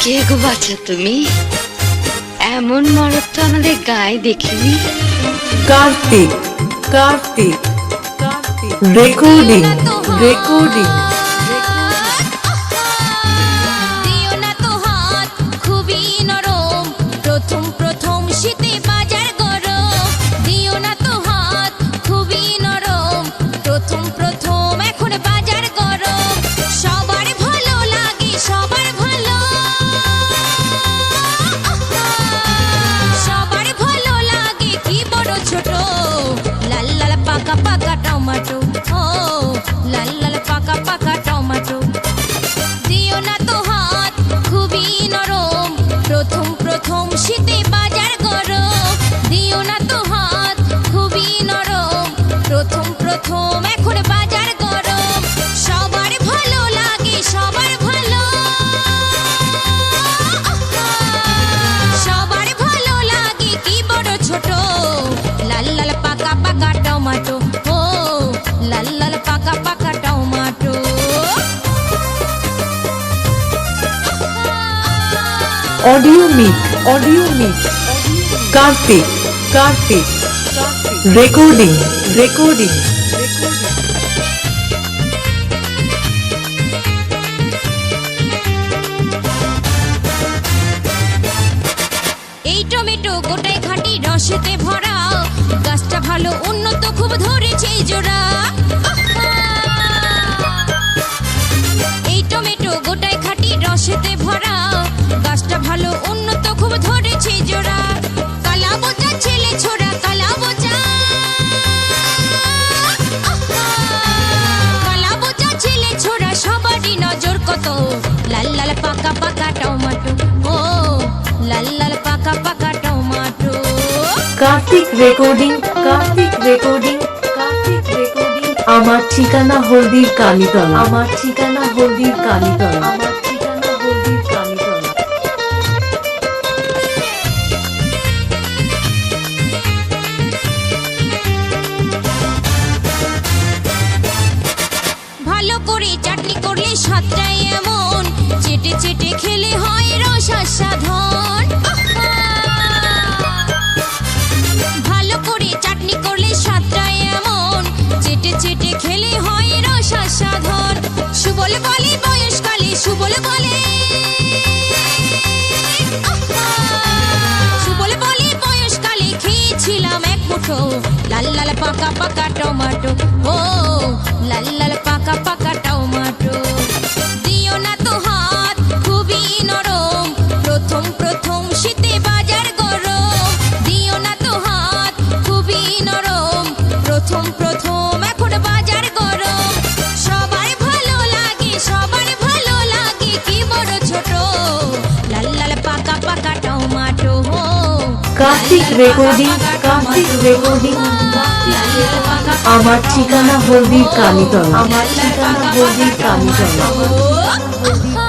কে গো বাচ্চা তুমি? এমন মরদ তো আমাদের গায়ে দেখিনি। কার্তিক কার্তিক রেকর্ডিং রেকর্ডিং পাকা audio mic audio mic Kartik Kartik recording recording এই টমেটো গোটাই খাঁটি রসেতে ভরা। গাছটা ভালো, উন্নত, খুব ধরেছে জোড়া! এই টমেটো গোটাই খাঁটি রসেতে ভরা। Kartik recording Kartik recording Kartik recording. আমার ঠিকানা হলদির কালীতলা। আমার ঠিকানা হলদির কালীতলা। ভালো করে চাটনি করলে স্বাদটাই এমন। চেটে চেটে খেলে হয় রস চেটে খেলে হয় রসা সাধন সুবল বলে বয়সকালে, সুবল বলে! সুবল বলে বয়সকালে খেয়েছিলাম এক মুঠো। লাল লাল পাকা পাকা টমাটো। ও, লাল লাল পাকা পাকা tomato. Kartik recording Kartik recording আমার ঠিকানা হলদির কালীতলা। আমার ঠিকানা হলদির কালীতলা। ও